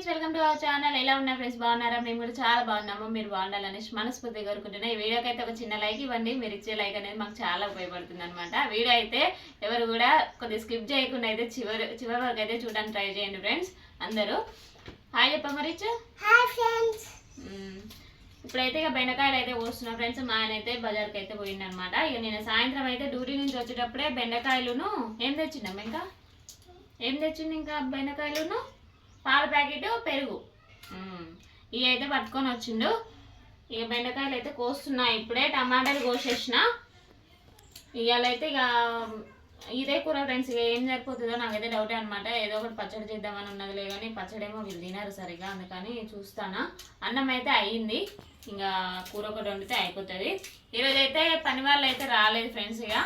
Friends welcome to our channel. ఎలా ఉన్నారు friends? బాగున్నారా? మేము కూడా చాలా బాగున్నాము. మీరు బాగుండాలని మనస్ఫూర్తిగా కోరుకుంటున్నా. ఈ వీడియోకి అయితే ఒక చిన్న లైక్ ఇవ్వండి. మీరు ఇచ్చే లైక్ అనేది మాకు చాలా ఉపయోగపడుతుంది అనమాట వీడియో అయితే ఎవరు కూడా కొద్దిగా స్కిప్ చేయకుండా అయితే చివరి చివరి వరకు అయితే చూడడానికి ట్రై చేయండి ఫ్రెండ్స్. అందరూ. హాయ్ చెప్ప మరి ఇప్పుడైతే ఇక బెండకాయలు అయితే పోస్తున్నాం ఫ్రెండ్స్. మా ఆయన అయితే బజార్కి అయితే పోయిందనమాట ఇక నేను సాయంత్రం అయితే డ్యూటీ నుంచి వచ్చేటప్పుడే బెండకాయలును ఏం తెచ్చినాం ఇంకా? ఏం తెచ్చింది ఇంకా బెండకాయలును? పాల ప్యాకెట్ పెరుగు. ఇవి అయితే పట్టుకొని వచ్చిండు. ఇక బెండకాయలు అయితే కోస్తున్నా ఇప్పుడే టమాటాలు కోసేసిన. ఇవాళైతే ఇక ఇదే కూర ఫ్రెండ్స్ ఇక ఏం సరిపోతుందో నాకైతే డౌటే అనమాట ఏదో ఒకటి పచ్చడి చేద్దామని ఉన్నదిలే కానీ పచ్చడి ఏమో వీళ్ళు తినరు సరిగా అందుకని చూస్తానా. అన్నం అయితే అయ్యింది ఇంకా కూర ఒకటి వండితే అయిపోతుంది. ఈరోజు అయితే పని వాళ్ళు అయితే రాలేదు ఫ్రెండ్స్ ఇక.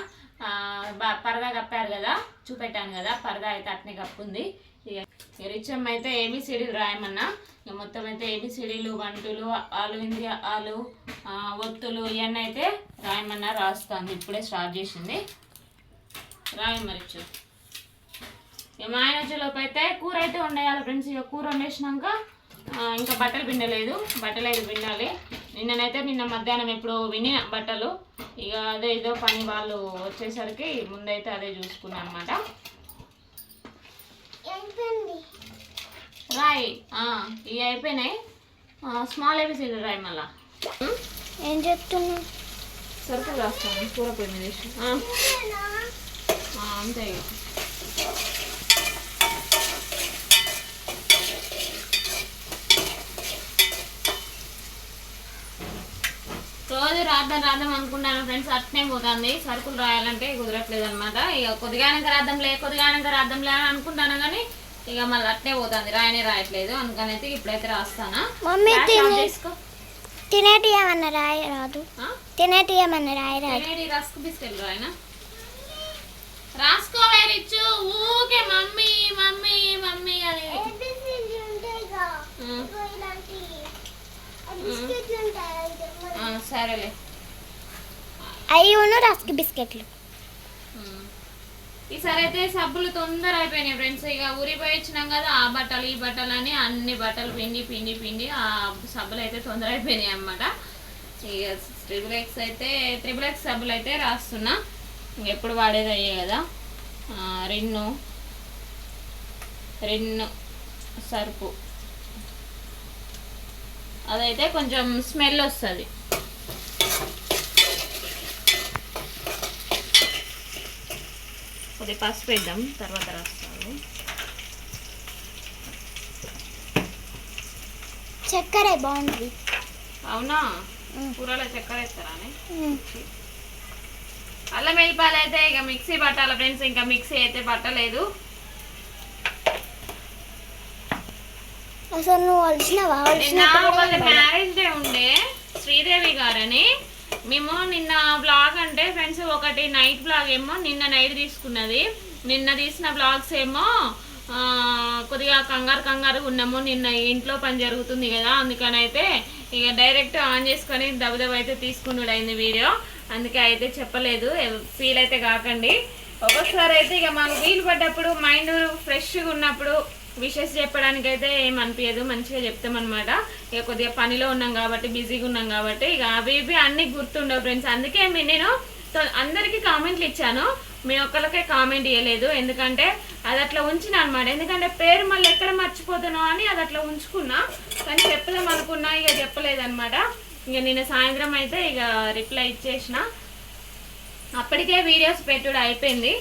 పరదా కప్పారు కదా చూపెట్టాను కదా పరదా అయితే అట్నే కప్పుంది. ఇక ఇక రిచమ్ అయితే ఏబిసిడీలు రాయమన్నా. ఇక మొత్తం అయితే ఏబిసిడీలు వంటలు ఆలు ఇండియా ఆలు ఒత్తులు ఇవన్నీ అయితే రాయమన్నా రాస్తాను ఇప్పుడే స్టార్ట్ చేసింది. రాయి మరిచ్చు ఇక మా ఆయన వచ్చేలోపు అయితే కూర అయితే వండేయాలి ఫ్రెండ్స్. ఇక కూర వండేసినాక ఇంకా బట్టలు పిండలేదు. బట్టలు అయితే పిండాలి. నిన్ననైతే నిన్న మధ్యాహ్నం ఎప్పుడు వినిన బట్టలు. ఇక అదే ఏదో పని వాళ్ళు వచ్చేసరికి ముందైతే అదే చూసుకున్నాను అనమాట రాయి ఇవి అయిపోయినాయి. స్మాల్ ఏబిసీలు రాయి మళ్ళా. ఏం చెప్తున్నా సరుకులు రాస్తాను కూర పొయ్యి మీద అంతే రోజు రాద్దాం రాద్దాం అనుకుంటాను ఫ్రెండ్స్. అట్నే పోతుంది. సరుకులు రాయాలంటే కుదరట్లేదు అనమాట ఇక కొద్దిగానక రాద్దాంలే కొద్దిగానక రాద్దాంలే అని అనుకుంటాను కానీ ఇక మళ్ళీ అట్నే పోతుంది. రాయనే రాయట్లేదు. అందుకని అయితే ఇప్పుడైతే రాస్తానా? తినేటి ఏమన్నా రాయరాదు? తినేటి ఏమన్నా రాయరాదు తినేటి రస్క్ బిస్కెట్ రాయనా? రాసుకోవే రిచ్చు. ఊకే మమ్మీ మమ్మీ మమ్మీ అని. సరేలే. అవి ఉన్న రస్క్ బిస్కెట్లు. ఈసారి అయితే సబ్బులు తొందర అయిపోయినాయి ఫ్రెండ్స్. ఇక ఊరి పోయి వచ్చినాం కదా ఆ బట్టలు ఈ బట్టలు అని అన్ని బట్టలు పిండి పిండి పిండి ఆ సబ్బులు అయితే తొందర అయిపోయినాయి అన్నమాట. ఇక ట్రిపుల్ ఎక్స్ అయితే ట్రిపుల్ ఎక్స్ సబ్బులు అయితే రాస్తున్నా. ఎప్పుడు వాడేది అయ్యే కదా. రిన్ను రిన్ను సరుపు అదైతే కొంచెం స్మెల్ వస్తుంది. కొద్దిగా పసుపు వేద్దాం తర్వాత రాస్తాను. చక్కెర బాగుంటుంది అవునా. కూరలో చక్కెర వేస్తారా. అల్లం వెల్లిపాయలు అయితే ఇక మిక్సీ పట్టాలి ఫ్రెండ్స్ ఇంకా మిక్సీ అయితే పట్టలేదు. అసలు నువ్వు వలిసినవా వాళ్ళ మ్యారేజ్ డే ఉండే శ్రీదేవి గారని. మేము నిన్న బ్లాగ్ అంటే ఫ్రెండ్స్ ఒకటి నైట్ బ్లాగ్ ఏమో నిన్న నైట్ తీసుకున్నది. నిన్న తీసిన బ్లాగ్స్ ఏమో కొద్దిగా కంగారు కంగారు ఉన్నాము నిన్న ఇంట్లో పని జరుగుతుంది కదా అందుకని అయితే ఇక డైరెక్ట్ ఆన్ చేసుకొని దబదబ అయితే తీసుకున్నాడు అయింది వీడియో అందుకే అయితే చెప్పలేదు ఫీల్ అయితే కాకండి. ఒక్కొక్కసారి అయితే ఇక మాకు వీలు పడ్డప్పుడు మైండ్ ఫ్రెష్గా ఉన్నప్పుడు విషెస్ చెప్పడానికి అయితే ఏం అనిపించదు మంచిగా చెప్తాం అనమాట ఇక కొద్దిగా పనిలో ఉన్నాం కాబట్టి బిజీగా ఉన్నాం కాబట్టి ఇక అవి ఇవి అన్ని గుర్తుండవు ఫ్రెండ్స్. అందుకే నేను అందరికీ కామెంట్లు ఇచ్చాను. మీ ఒక్కరికే కామెంట్ ఇవ్వలేదు ఎందుకంటే అది అట్లా ఉంచిన అనమాట ఎందుకంటే పేరు మళ్ళీ ఎక్కడ మర్చిపోతానో అని అది అట్లా ఉంచుకున్నా. కానీ చెప్పదాం అనుకున్నా ఇక చెప్పలేదన్నమాట. ఇక నిన్న సాయంత్రం అయితే ఇక రిప్లై ఇచ్చేసిన. అప్పటికే వీడియోస్ పెట్టుడు అయిపోయింది.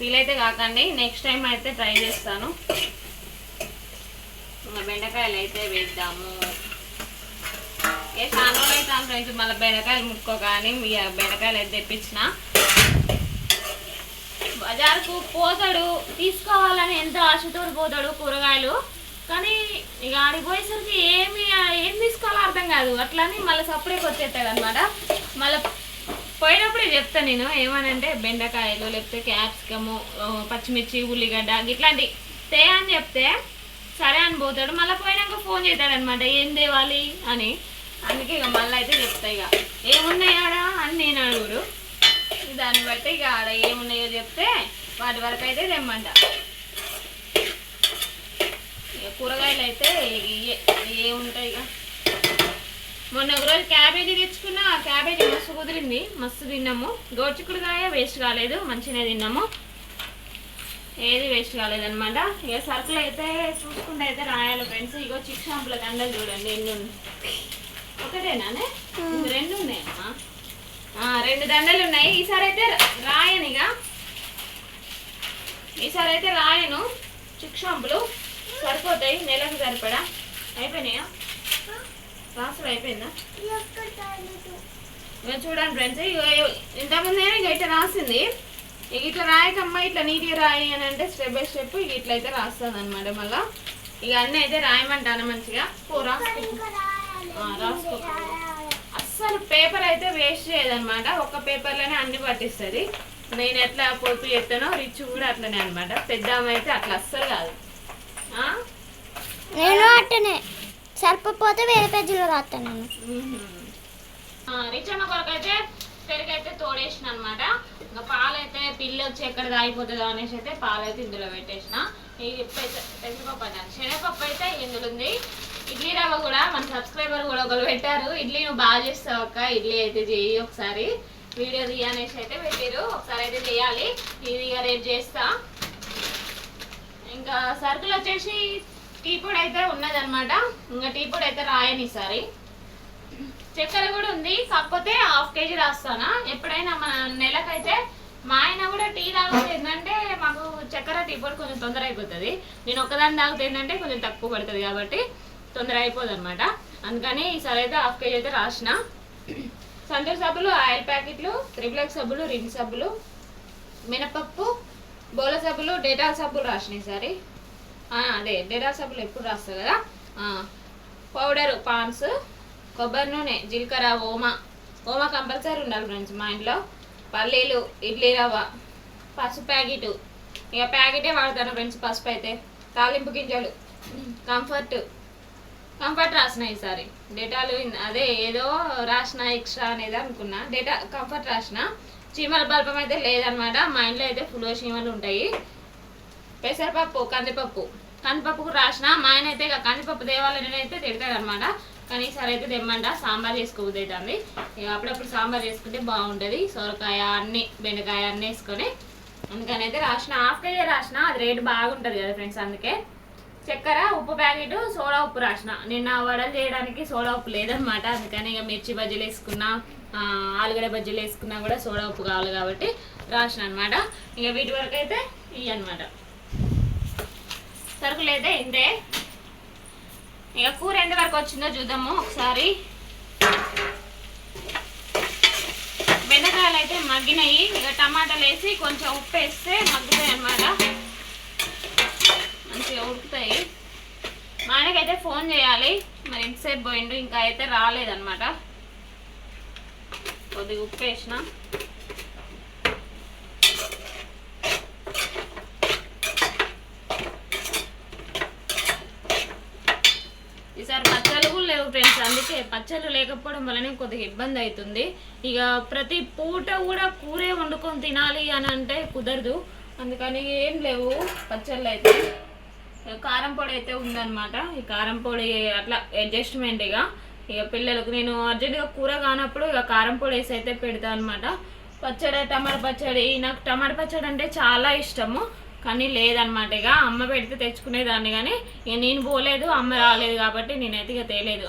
వీలైతే కాకండి. నెక్స్ట్ టైం అయితే ట్రై చేస్తాను. బెండకాయలు అయితే వేద్దాము. ఏ చాలా అయితే ఫ్రెండ్స్. మళ్ళీ బెండకాయలు ముక్కో కానీ ఇక బెండకాయలు అయితే తెప్పించిన. బజార్కు పోతాడు. తీసుకోవాలని ఎంతో ఆశతో పోతాడు కూరగాయలు. కానీ ఇక ఆడికి పోయేసరికి ఏమి ఏం తీసుకోవాలో అర్థం కాదు. అట్లని మళ్ళీ సపరేట్ వచ్చేస్తాడు అనమాట మళ్ళీ పోయినప్పుడే చెప్తా నేను ఏమనంటే బెండకాయలు లేకపోతే క్యాప్సికము పచ్చిమిర్చి ఉల్లిగడ్డ ఇట్లాంటి. తే అని చెప్తే సరే అని పోతాడు. మళ్ళీ పోయినాక ఫోన్ చేస్తాడు అనమాట ఏం తేవాలి? అని. అందుకే ఇక మళ్ళీ అయితే చెప్తా ఇక. ఏమున్నాయి ఆడ? అని నేను అడుగుడు. దాన్ని బట్టి ఇక ఆడ ఏమున్నాయో చెప్తే వాటి వరకు అయితే తెమ్మంట. ఇక కూరగాయలు అయితే ఏముంటాయి ఏ ఉంటాయి ఇక? మొన్న ఒక రోజు క్యాబేజీ తెచ్చుకున్నా ఆ క్యాబేజీ మస్తు కుదిరింది. మస్తు తిన్నాము. గోచిక్కుడుకాయ వేస్ట్ కాలేదు మంచిగానే తిన్నాము. ఏది వేస్ట్ కాలేదన్నమాట. ఇక సరుకులు అయితే చూసుకుంటే అయితే రాయాలి ఫ్రెండ్స్ ఇగో చిక్ షాంపుల కండలు చూడండి ఎన్ని ఉన్నాయి? ఒకటేనానే రెండు ఉన్నాయమ్మా. రెండు దండలు ఉన్నాయి. ఈసారి అయితే రాయను ఇక. ఈసారి అయితే రాయను. చిక్ షాంపులు. సరిపోతాయి నెలకు సరిపడా. అయిపోయినాయా? రాసులు అయిపోయిందా? ఇక చూడండి ఫ్రెండ్స్ ఇంతకుముందు ఇక ఇట్లా రాసింది. ఇక ఇట్లా రాయకమ్మా ఇట్లా నీట్గా రాయి అని అంటే స్టెప్ బై స్టెప్ ఇక ఇట్లా అయితే రాస్తుంది అనమాట మళ్ళా. ఇక అన్నీ అయితే రాయమంటాను మంచిగా? పో రాసుకో అస్సలు పేపర్ అయితే వేస్ట్ చేయదన్నమాట. ఒక్క పేపర్లోనే అన్ని పట్టిస్తుంది. నేను ఎట్లా పొదుపు చేస్తానో రిచ్ కూడా అట్లనే అనమాట పెద్ద అయితే అట్లా అస్సలు కాదు? నేను అట్టనే. సరిపోతే వేరే పేజీలో రాస్తాను రిచమ్మ కొరకు అయితే పెరుగైతే తోడేసిన అనమాట ఇంకా పాలు అయితే పిల్లి వచ్చి ఎక్కడ దాగిపోతుందో అనేసి అయితే పాలు అయితే ఇందులో పెట్టేసిన. ఈ పెసరపప్పు అన్నాను. శనగపప్పు అయితే ఇందులో ఉంది ఇడ్లీ రవ్వ కూడా మన సబ్స్క్రైబర్ కూడా ఒకరు పెట్టారు. ఇడ్లీ నువ్వు బాగా చేస్తావు అక్క. ఇడ్లీ అయితే చేయి ఒకసారి. వీడియో తీయనేసి అయితే పెట్టారు ఒకసారి అయితే చేయాలి. ఇది రేపు చేస్తా. ఇంకా సరుకులు వచ్చేసి టీ పొడి అయితే ఉన్నదనమాట ఇంకా టీ పొడి అయితే రాయని ఈసారి. చక్కెర కూడా ఉంది. కాకపోతే హాఫ్ కేజీ రాస్తానా? ఎప్పుడైనా మన నెలకైతే మా ఆయన కూడా టీ తాగితే ఏంటంటే మాకు చక్కెర టీ పొడి కొంచెం తొందర అయిపోతుంది. నేను ఒక్కదాన్ని తాగితే ఏంటంటే కొంచెం తక్కువ పడుతుంది కాబట్టి తొందర అయిపోదు అనమాట అందుకని ఈసారి అయితే హాఫ్ కేజీ అయితే రాసిన. సంతూర్ సబ్బులు ఆయిల్ ప్యాకెట్లు త్రిబులక్ సబ్బులు రిన్ సబ్బులు మినపప్పు బోల సబ్బులు డేటాల్ సబ్బులు రాసిన ఈసారి. అదే డేటాల్ సబ్బులు ఎప్పుడు రాస్తారు కదా? పౌడర్ పాన్స్ కొబ్బరి నూనె జీలకర్ర ఓమ. ఓమ కంపల్సరీ ఉండాలి ఫ్రెండ్స్ మా ఇంట్లో. పల్లీలు ఇడ్లీ రవ్వ పసుపు ప్యాకెట్. ఇక ప్యాకెటే వాడతాను ఫ్రెండ్స్ పసుపు అయితే. తాలింపు గింజలు కంఫర్ట్. కంఫర్ట్ రాసిన ఈసారి. డేటాలు అదే ఏదో రాసిన ఎక్స్ట్రా అనేది అనుకున్నా. డేటా కంఫర్ట్ రాసిన చీమల బల్పం అయితే లేదనమాట. మా ఇంట్లో అయితే ఫుల్ చీమలు ఉంటాయి. పెసరపప్పు కందిపప్పు. కందిపప్పుకు రాసిన మా ఆయన అయితే ఇక కందిపప్పు దేవాలని అయితే తిడతాడు అనమాట కానీ ఈసారి అయితే తెమ్మంట సాంబార్ చేసుకోబుద్ది ఇక అప్పుడప్పుడు సాంబార్ చేసుకుంటే బాగుంటుంది. సొరకాయ అన్ని బెండకాయ అన్నీ వేసుకొని. అందుకని అయితే రాసిన హాఫ్ కేజీ రాసిన అది రేట్ బాగుంటుంది కదా ఫ్రెండ్స్ అందుకే. చక్కెర ఉప్పు ప్యాకెట్ సోడా ఉప్పు రాసిన. నిన్న వడలు చేయడానికి సోడా ఉప్పు లేదనమాట అందుకని ఇక మిర్చి బజ్జీలు వేసుకున్నా ఆలుగడ్డ బజ్జీలు వేసుకున్నా కూడా సోడా ఉప్పు కావాలి కాబట్టి రాసిన అనమాట ఇక వీటి వరకు అయితే ఇవి అనమాట సరుకులు అయితే ఇంతే. ఇక కూర ఎంత వరకు వచ్చిందో చూద్దాము ఒకసారి. బెండకాయలు అయితే మగ్గినాయి. ఇక టమాటాలు వేసి కొంచెం ఉప్పు వేస్తే మగ్గుతాయి అన్నమాట. మంచిగా ఉడుకుతాయి. మా ఆయనకైతే ఫోన్ చేయాలి. మరి ఎంతసేపు పోయిండు ఇంకా అయితే రాలేదన్నమాట. కొద్దిగా ఉప్పు వేసిన. ఈసారి పచ్చళ్ళు కూడా లేవు ఫ్రెండ్స్. అందుకే పచ్చళ్ళు లేకపోవడం వల్లనే కొద్దిగా ఇబ్బంది అవుతుంది. ఇక ప్రతి పూట కూడా కూరే వండుకొని తినాలి అని అంటే కుదరదు. అందుకని ఏం లేవు పచ్చళ్ళు అయితే. ఇక కారం పొడి అయితే ఉందన్నమాట. ఈ కారం పొడి అట్లా అడ్జస్ట్మెంట్ ఇక. ఇక పిల్లలకు నేను అర్జెంటుగా కూర కానప్పుడు ఇక కారం పొడి వేసి అయితే పెడతా అనమాట పచ్చడి టమాటా పచ్చడి. నాకు టమాటా పచ్చడి అంటే చాలా ఇష్టము. కానీ లేదనమాట ఇక అమ్మ పెడితే తెచ్చుకునేదాన్ని కానీ ఇక నేను పోలేదు అమ్మ రాలేదు కాబట్టి నేనైతే ఇక తేలేదు.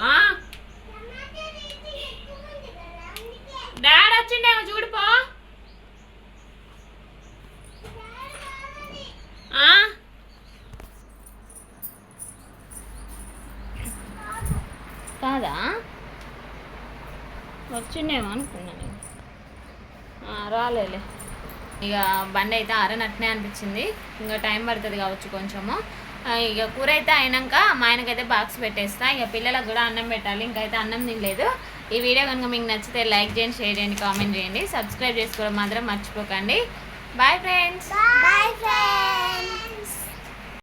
డాడ్ డాడీ వచ్చిండేమో చూడిపో కాదా? వచ్చిండేమో అనుకున్నాను రాలేలే. ఇక బండి అయితే ఆరనట్నే అనిపించింది. ఇంకా టైం పడుతుంది కావచ్చు కొంచెము. ఇక కూర అయితే అయినాక మా ఆయనకైతే బాక్స్ పెట్టేస్తా. ఇక పిల్లలకు కూడా అన్నం పెట్టాలి. ఇంకైతే అన్నం తినలేదు. ఈ వీడియో కనుక మీకు నచ్చితే లైక్ చేయండి షేర్ చేయండి కామెంట్ చేయండి. సబ్స్క్రైబ్ చేసుకోవడం మాత్రం మర్చిపోకండి. Bye friends bye friends